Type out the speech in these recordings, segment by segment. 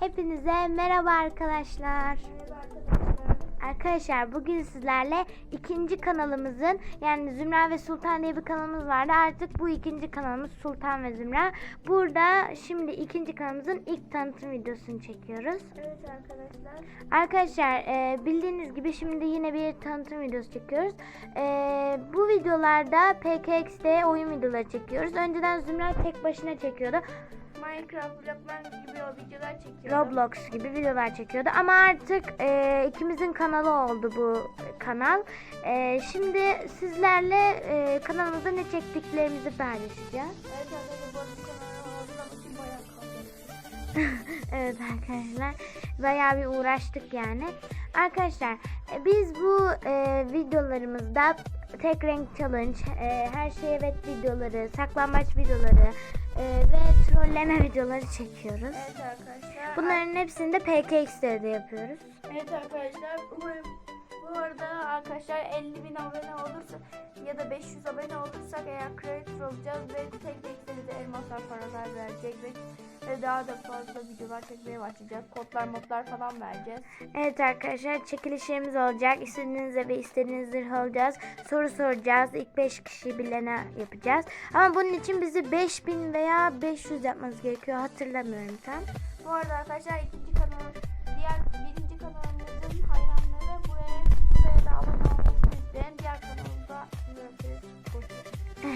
Hepinize merhaba arkadaşlar. Merhaba arkadaşlar. Arkadaşlar bugün sizlerle ikinci kanalımızın yani Zümra ve Sultan diye bir kanalımız vardı. Artık bu ikinci kanalımız Sultan ve Zümra. Burada şimdi ikinci kanalımızın ilk tanıtım videosunu çekiyoruz. Evet arkadaşlar. Arkadaşlar e, bildiğiniz gibi şimdi yine bir tanıtım videosu çekiyoruz. E, bu videolarda PKX'de oyun videoları çekiyoruz. Önceden Zümra tek başına çekiyordu. Minecraft, Blockman gibi o videolar çekiyorum. Roblox gibi videolar çekiyordu. Ama artık e, ikimizin kanalı oldu bu kanal. E, şimdi sizlerle e, kanalımızda ne çektiklerimizi paylaşacağız. Evet arkadaşlar bu arada bayağı kaldı. evet arkadaşlar bayağı bir uğraştık yani. Arkadaşlar e, biz bu e, videolarımızda tek renk challenge, e, her şey evet videoları, saklambaç videoları e, ve trolleme videoları çekiyoruz. Evet arkadaşlar. Bunların hepsini de PKX'de yapıyoruz. Evet arkadaşlar. Umarım bu arada arkadaşlar 50 bin abone olursa ya da 500 abone olursak eğer creator olacağız ve tek tek de elmaslar paralar verecek ve ve daha da fazla videolar çekmeye başlayacağız. Kodlar modlar falan vereceğiz. Evet arkadaşlar çekilişlerimiz olacak. İstediğinizde ve istediğiniz zırh alacağız. Soru soracağız. İlk 5 kişi bilene yapacağız. Ama bunun için bizi 5000 veya 500 yapmanız gerekiyor. Hatırlamıyorum tam. Bu arada arkadaşlar ikinci kanal, diğer birinci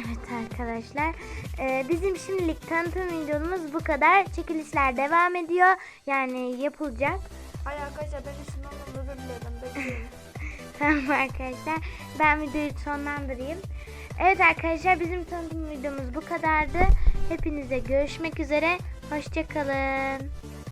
Evet arkadaşlar. Ee, bizim şimdilik tanıtım videomuz bu kadar. Çekilişler devam ediyor. Yani yapılacak. Hayır arkadaşlar ben işimden özür dilerim. Tamam arkadaşlar. Ben videoyu sonlandırayım. Evet arkadaşlar bizim tanıtım videomuz bu kadardı. Hepinize görüşmek üzere. Hoşçakalın.